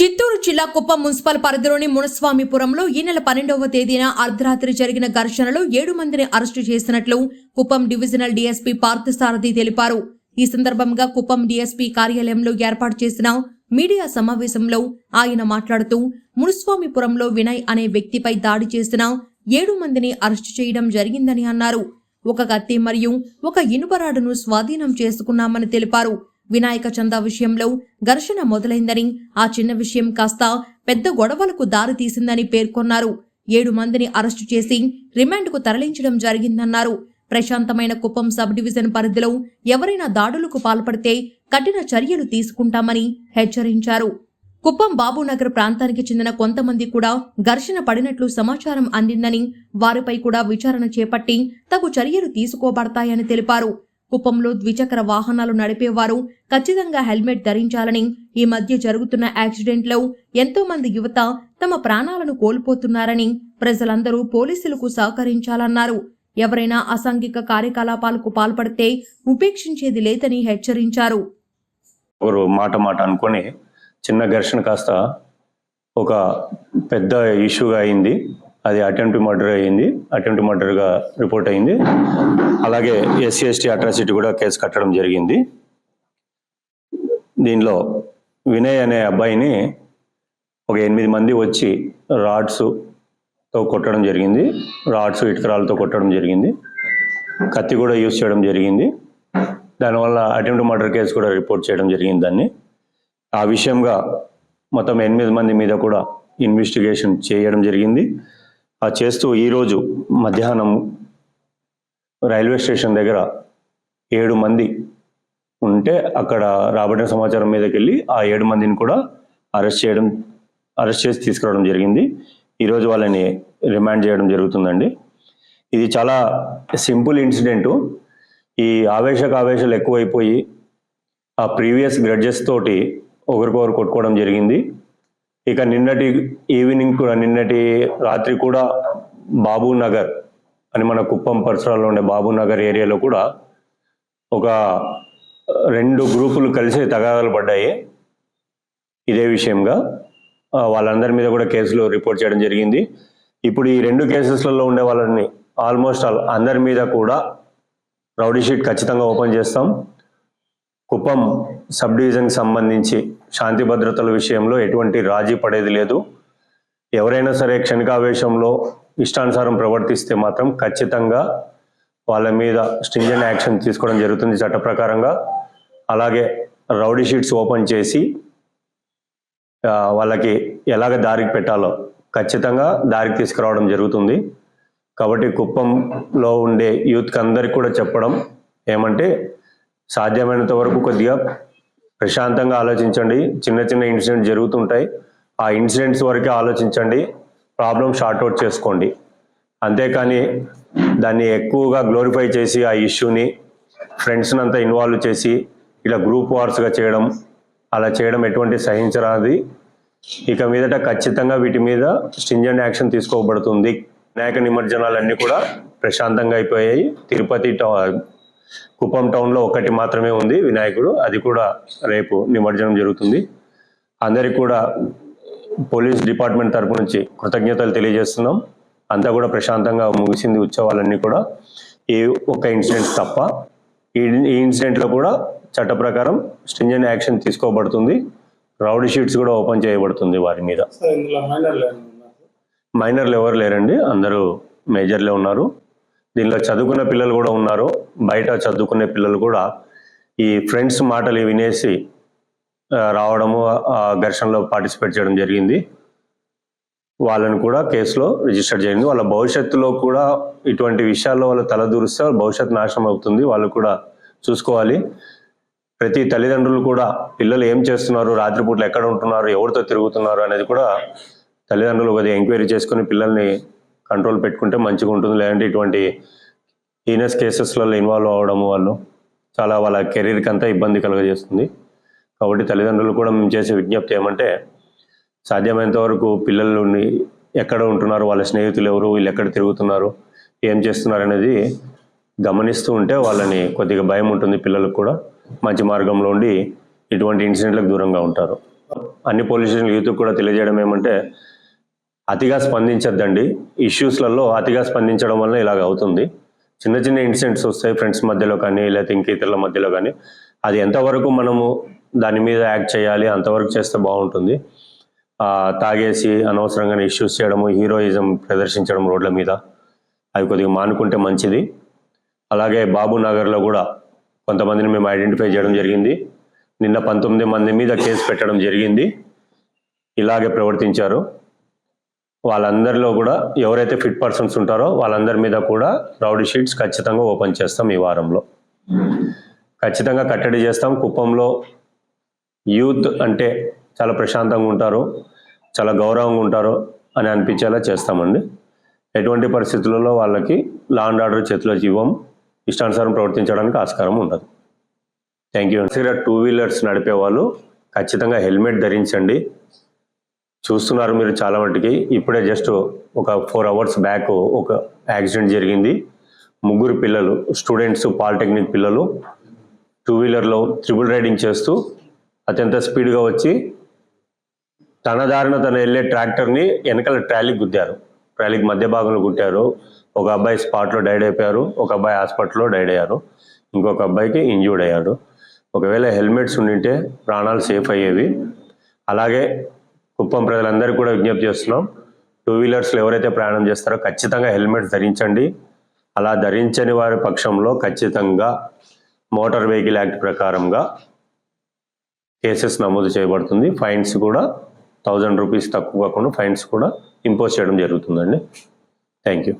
చిత్తూరు జిల్లా కుప్పం మున్సిపల్ పరిధిలోని మునస్వామిపురంలో ఈ నెల పన్నెండవ తేదీన అర్ధరాత్రి జరిగిన ఘర్షణలో ఏడు మందిని అరెస్టు చేసినట్లు కుప్పం డివిజనల్ డీఎస్పీ పార్థసారథి తెలిపారు. ఈ సందర్భంగా కుప్పం డీఎస్పీ కార్యాలయంలో ఏర్పాటు చేసిన మీడియా సమావేశంలో ఆయన మాట్లాడుతూ మునుస్వామిపురంలో వినయ్ అనే వ్యక్తిపై దాడి చేసిన ఏడు మందిని అరెస్టు చేయడం జరిగిందని అన్నారు. ఒక కత్తి మరియు ఒక ఇనుపరాడును స్వాధీనం చేసుకున్నామని తెలిపారు. వినాయక చందా విషయంలో ఘర్షణ మొదలైందని ఆ చిన్న విషయం కాస్త పెద్ద గొడవలకు దారి తీసిందని పేర్కొన్నారు. ఏడు మందిని అరెస్టు చేసి రిమాండ్కు తరలించడం జరిగిందన్నారు. ప్రశాంతమైన కుప్పం సబ్ డివిజన్ పరిధిలో ఎవరైనా దాడులకు పాల్పడితే కఠిన చర్యలు తీసుకుంటామని హెచ్చరించారు. కుప్పం బాబునగర్ ప్రాంతానికి చెందిన కొంతమంది కూడా ఘర్షణ పడినట్లు సమాచారం అందిందని వారిపై కూడా విచారణ చేపట్టి తగు చర్యలు తీసుకోబడతాయని తెలిపారు. కుప్పంలో ద్విచక్ర వాహనాలు నడిపేవారు. ఖచ్చితంగా హెల్మెట్ ధరించాలని ఈ మధ్య జరుగుతున్న యాక్సిడెంట్లో ఎంతో మంది యువత తమ ప్రాణాలను కోల్పోతున్నారని ప్రజలందరూ పోలీసులకు సహకరించాలన్నారు. ఎవరైనా అసాంఘిక కార్యకలాపాలకు పాల్పడితే ఉపేక్షించేది లేదని హెచ్చరించారు. ఒకరు మాట మాట అనుకొని చిన్న ఘర్షణ కాస్త ఒక పెద్ద ఇష్యూగా అయింది. అది అటెంప్ట్ మర్డర్ అయింది అటెంప్ట్ మర్డర్గా రిపోర్ట్ అయింది అలాగే ఎస్సీ ఎస్టీ అట్రాసిటీ కూడా కేసు కట్టడం జరిగింది. దీనిలో వినయ్ అనే అబ్బాయిని ఒక ఎనిమిది మంది వచ్చి రాడ్స్తో కొట్టడం జరిగింది. రాడ్స్ ఇటుకరాలతో కొట్టడం జరిగింది. కత్తి కూడా యూజ్ చేయడం జరిగింది. దానివల్ల అటెంప్ట్ మర్డర్ కేసు కూడా రిపోర్ట్ చేయడం జరిగింది దాన్ని. ఆ విషయంగా మొత్తం ఎనిమిది మంది మీద కూడా ఇన్వెస్టిగేషన్ చేయడం జరిగింది. చేస్తూ ఈరోజు మధ్యాహ్నం రైల్వే స్టేషన్ దగ్గర ఏడు మంది ఉంటే అక్కడ రాబడిన సమాచారం మీదకి వెళ్ళి ఆ ఏడు మందిని కూడా అరెస్ట్ చేయడం అరెస్ట్ చేసి తీసుకురావడం జరిగింది. ఈరోజు వాళ్ళని రిమాండ్ చేయడం జరుగుతుందండి. ఇది చాలా సింపుల్ ఇన్సిడెంటు. ఈ ఆవేశక ఆవేశాలు ఎక్కువైపోయి ఆ ప్రీవియస్ గ్రడ్జెస్ తోటి ఒకరికొకరు కొట్టుకోవడం జరిగింది. ఇక నిన్నటి ఈవినింగ్ కూడా నిన్నటి రాత్రి కూడా బాబు నగర్ అని మన కుప్పం పరిసరాల్లో ఉండే బాబు నగర్ ఏరియాలో కూడా ఒక రెండు గ్రూపులు కలిసి తగాదాలు పడ్డాయి. ఇదే విషయంగా వాళ్ళందరి మీద కూడా కేసులు రిపోర్ట్ చేయడం జరిగింది. ఇప్పుడు ఈ రెండు కేసెస్లలో ఉండే వాళ్ళని ఆల్మోస్ట్ ఆల్ అందరి మీద కూడా రౌడీ షీట్ ఖచ్చితంగా ఓపెన్ చేస్తాం. కుప్పం సబ్ డివిజన్కి సంబంధించి శాంతి భద్రతల విషయంలో ఎటువంటి రాజీ పడేది లేదు. ఎవరైనా సరే క్షణికావేశంలో ఇష్టానుసారం ప్రవర్తిస్తే మాత్రం ఖచ్చితంగా వాళ్ళ మీద స్ట్రింజెంట్ యాక్షన్ తీసుకోవడం జరుగుతుంది చట్ట ప్రకారంగా. అలాగే రౌడీ షీట్స్ ఓపెన్ చేసి వాళ్ళకి ఎలాగ దారికి పెట్టాలో ఖచ్చితంగా దారికి తీసుకురావడం జరుగుతుంది. కాబట్టి కుప్పంలో ఉండే యూత్కి అందరికి కూడా చెప్పడం ఏమంటే సాధ్యమైనంత వరకు కొద్దిగా ప్రశాంతంగా ఆలోచించండి. చిన్న చిన్న ఇన్సిడెంట్ జరుగుతుంటాయి. ఆ ఇన్సిడెంట్స్ వరకే ఆలోచించండి. ప్రాబ్లం షార్ట్ అవుట్ చేసుకోండి. అంతేకాని దాన్ని ఎక్కువగా గ్లోరిఫై చేసి ఆ ఇష్యూని ఫ్రెండ్స్ని అంతా ఇన్వాల్వ్ చేసి ఇలా గ్రూప్ వార్స్గా చేయడం అలా చేయడం ఎటువంటి సహించరాది ఇక మీదట ఖచ్చితంగా వీటి మీద స్టింజెంట్ యాక్షన్ తీసుకోబడుతుంది. వినాయక నిమజ్జనాలన్నీ కూడా ప్రశాంతంగా అయిపోయాయి. తిరుపతి కుప్పం టౌన్లో ఒకటి మాత్రమే ఉంది వినాయకుడు. అది కూడా రేపు నిమజ్జనం జరుగుతుంది. అందరికి కూడా పోలీస్ డిపార్ట్మెంట్ తరపు నుంచి కృతజ్ఞతలు తెలియజేస్తున్నాం. అంతా కూడా ప్రశాంతంగా ముగిసింది ఉత్సవాలన్నీ కూడా. ఈ ఒక్క ఇన్సిడెంట్ తప్ప ఈ ఈ ఇన్సిడెంట్లో కూడా చట్ట ప్రకారం స్ట్రింజెంట్ యాక్షన్ తీసుకోబడుతుంది. రౌడీ షీట్స్ కూడా ఓపెన్ చేయబడుతుంది వారి మీద. మైనర్లు ఎవరు లేరండి? అందరూ మేజర్లే ఉన్నారు. దీనిలో చదువుకున్న పిల్లలు కూడా ఉన్నారు. బయట చదువుకునే పిల్లలు కూడా ఈ ఫ్రెండ్స్ మాటలు వినేసి రావడము ఆ ఘర్షణలో పార్టిసిపేట్ చేయడం జరిగింది. వాళ్ళని కూడా కేసులో రిజిస్టర్ చేయండి. వాళ్ళ భవిష్యత్తులో కూడా ఇటువంటి విషయాల్లో వాళ్ళు తలదూరిస్తే భవిష్యత్ భవిష్యత్తు నాశనం అవుతుంది. వాళ్ళు కూడా చూసుకోవాలి. ప్రతి తల్లిదండ్రులు కూడా పిల్లలు ఏం చేస్తున్నారు రాత్రిపూట్లు ఎక్కడ ఉంటున్నారు ఎవరితో తిరుగుతున్నారు అనేది కూడా తల్లిదండ్రులు కొద్దిగా ఎంక్వైరీ చేసుకుని పిల్లల్ని కంట్రోల్ పెట్టుకుంటే మంచిగా ఉంటుంది. లేదంటే ఇటువంటి హీనస్ కేసెస్లలో ఇన్వాల్వ్ అవ్వడం వాళ్ళు చాలా వాళ్ళ కెరీర్కి అంతా ఇబ్బంది కలుగజేస్తుంది. కాబట్టి తల్లిదండ్రులు కూడా మేము చేసే విజ్ఞప్తి ఏమంటే సాధ్యమైనంత వరకు పిల్లలు ఎక్కడ ఉంటున్నారు వాళ్ళ స్నేహితులు ఎవరు వీళ్ళు ఎక్కడ తిరుగుతున్నారు ఏం చేస్తున్నారు అనేది గమనిస్తూ ఉంటే వాళ్ళని కొద్దిగా భయం ఉంటుంది పిల్లలకు కూడా. మంచి మార్గంలో ఉండి ఇటువంటి ఇన్సిడెంట్లకు దూరంగా ఉంటారు. అన్ని పోలీస్ స్టేషన్ యూత్కి కూడా తెలియజేయడం ఏమంటే అతిగా స్పందించద్దండి. ఇష్యూస్లలో అతిగా స్పందించడం వల్ల ఇలాగ అవుతుంది. చిన్న చిన్న ఇన్సిడెంట్స్ వస్తాయి ఫ్రెండ్స్ మధ్యలో కానీ లేకపోతే ఇంక ఇతరుల మధ్యలో కానీ. అది ఎంతవరకు మనము దాని మీద యాక్ట్ చేయాలి అంతవరకు చేస్తే బాగుంటుంది. తాగేసి అనవసరంగా ఇష్యూస్ చేయడము హీరోయిజం ప్రదర్శించడం రోడ్ల మీద. అవి కొద్దిగా మానుకుంటే మంచిది. అలాగే బాబు నగర్లో కూడా కొంతమందిని మేము ఐడెంటిఫై చేయడం జరిగింది. నిన్న పంతొమ్మిది మంది మీద కేసు పెట్టడం జరిగింది. ఇలాగే ప్రవర్తించారు. వాళ్ళందరిలో కూడా ఎవరైతే ఫిట్ పర్సన్స్ ఉంటారో వాళ్ళందరి మీద కూడా రౌడీ షీట్స్ ఖచ్చితంగా ఓపెన్ చేస్తాం ఈ వారంలో. ఖచ్చితంగా కట్టడి చేస్తాం. కుప్పంలో యూత్ అంటే చాలా ప్రశాంతంగా ఉంటారు చాలా గౌరవంగా ఉంటారు అని అనిపించేలా చేస్తామండి. ఎటువంటి పరిస్థితులలో వాళ్ళకి లా అండ్ ఆర్డర్ చేతిలో ఇవ్వం. ఇష్టానుసారం ప్రవర్తించడానికి ఆస్కారం ఉండదు. థ్యాంక్ యూ టూ వీలర్స్ నడిపే వాళ్ళు ఖచ్చితంగా హెల్మెట్ ధరించండి. చూస్తున్నారు మీరు చాలా మట్టుకి ఇప్పుడే జస్ట్ ఒక ఫోర్ అవర్స్ బ్యాక్ ఒక యాక్సిడెంట్ జరిగింది. ముగ్గురు పిల్లలు స్టూడెంట్స్ పాలిటెక్నిక్ పిల్లలు టూ వీలర్లో త్రిబుల్ రైడింగ్ చేస్తూ అత్యంత స్పీడ్గా వచ్చి తన దారిన తను వెళ్ళే ట్రాక్టర్ని వెనకాల ట్రాలీకి గుద్దారు. ట్రాలీకి మధ్య భాగంలో గుట్టారు. ఒక అబ్బాయి స్పాట్లో డైడ్ అయిపోయారు. ఒక అబ్బాయి హాస్పిటల్లో డైడ్ అయ్యారు. ఇంకొక అబ్బాయికి ఇంజ్యూర్డ్ అయ్యాడు ఒకవేళ హెల్మెట్స్ ఉండింటే ప్రాణాలు సేఫ్ అయ్యేవి. అలాగే కుప్పం ప్రజలందరికీ కూడా విజ్ఞప్తి చేస్తున్నాం. టూ వీలర్స్లో ఎవరైతే ప్రయాణం చేస్తారో ఖచ్చితంగా హెల్మెట్ ధరించండి. అలా ధరించని వారి పక్షంలో ఖచ్చితంగా మోటార్ వెహికల్ యాక్ట్ ప్రకారంగా కేసెస్ నమోదు చేయబడుతుంది. ఫైన్స్ కూడా థౌజండ్ రూపీస్ తక్కువ కాకుండా ఫైన్స్ కూడా ఇంపోజ్ చేయడం జరుగుతుందండి. Thank you